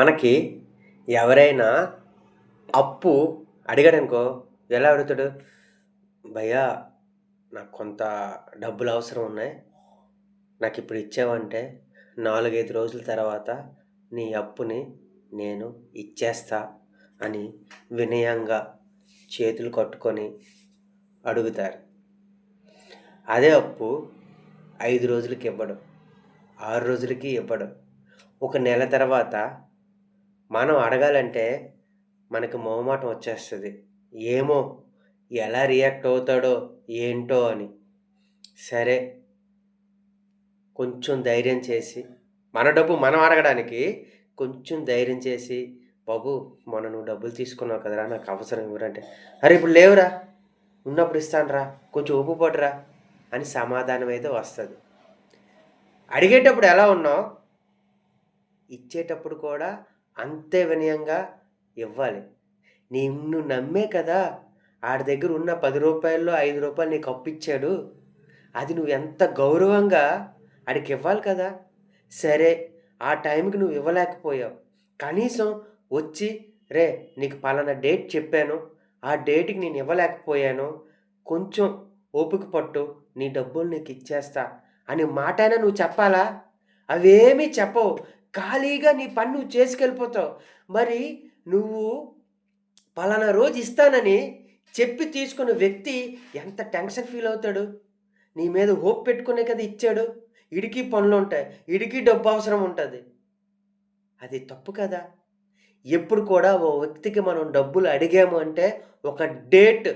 మనకి ఎవరైనా అప్పు అడిగాడనుకో ఎలా అడుగుతాడు? భయ్యా నాకు కొంత డబ్బులు అవసరం ఉన్నాయి. నాకు ఇప్పుడు ఇచ్చావంటే నాలుగైదు రోజుల తర్వాత నీ అప్పుని నేను ఇచ్చేస్తా అని వినయంగా చేతులు కట్టుకొని అడుగుతారు. అదే అప్పు ఐదు రోజులకి ఇవ్వడు ఆరు రోజులకి ఇవ్వడు. ఒక నెల తర్వాత మనం అడగాలంటే మనకి మొహమాటం వచ్చేస్తుంది. ఏమో ఎలా రియాక్ట్ అవుతాడో ఏంటో అని. సరే కొంచెం ధైర్యం చేసి మన డబ్బు మనం అడగడానికి కొంచెం ధైర్యం చేసి బాబు మొన్న నువ్వు డబ్బులు తీసుకున్నావు కదరా నాకు అవసరం ఇవ్వరంటే. అరే ఇప్పుడు లేవురా ఉన్నప్పుడు ఇస్తానురా కొంచెం ఉప్పు పడరా అని సమాధానం అయితే వస్తుంది. అడిగేటప్పుడు ఎలా ఉన్నావు? ఇచ్చేటప్పుడు కూడా అంతే వినయంగా ఇవ్వాలి. నిన్ను నమ్మే కదా ఆడి దగ్గర ఉన్న పది రూపాయల్లో ఐదు రూపాయలు నీకు అప్పిచ్చాడు. అది నువ్వు ఎంత గౌరవంగా ఆడికి ఇవ్వాలి కదా. సరే ఆ టైంకి నువ్వు ఇవ్వలేకపోయావు. కనీసం వచ్చి రే నీకు పలానా డేట్ చెప్పాను. ఆ డేట్కి నేను ఇవ్వలేకపోయాను. కొంచెం ఓపిక పట్టు నీ డబ్బులు నీకు ఇచ్చేస్తా అని మాటైనా నువ్వు చెప్పాలా? అవేమీ చెప్పవు. ఖాళీగా నీ పని నువ్వు చేసుకెళ్ళిపోతావు. మరి నువ్వు పలానా రోజు ఇస్తానని చెప్పి తీసుకున్న వ్యక్తి ఎంత టెన్షన్ ఫీల్ అవుతాడు? నీ మీద హోప్ పెట్టుకునే కదా ఇచ్చాడు. ఇడికి పనులు ఉంటాయి. ఇడికి డబ్బు అవసరం ఉంటుంది. అది తప్పు కదా. ఎప్పుడు కూడా ఓ వ్యక్తికి మనం డబ్బులు అడిగాము అంటే ఒక డేట్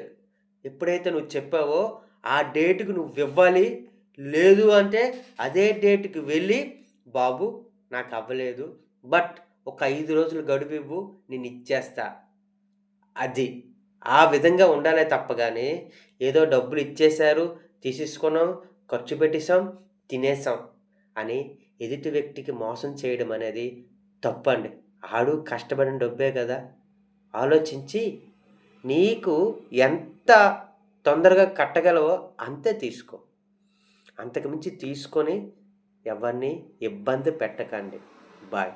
ఎప్పుడైతే నువ్వు చెప్పావో ఆ డేట్కి నువ్వు ఇవ్వాలి. లేదు అంటే అదే డేట్కి వెళ్ళి బాబు నాకు అవ్వలేదు బట్ ఒక ఐదు రోజులు గడువు నేను ఇచ్చేస్తా. అది. ఆ విధంగా ఉండాలే తప్ప కానీ ఏదో డబ్బులు ఇచ్చేశారు తీసేసుకున్నాం ఖర్చు పెట్టేశాం తినేసాం అని ఎదుటి వ్యక్తికి మోసం చేయడం అనేది తప్పండి. ఆడు కష్టపడిన డబ్బే కదా. ఆలోచించి నీకు ఎంత తొందరగా కట్టగలవో అంతే తీసుకో. అంతకుమించి తీసుకొని ఎవరిని ఇబ్బంది పెట్టకండి. బాయ్.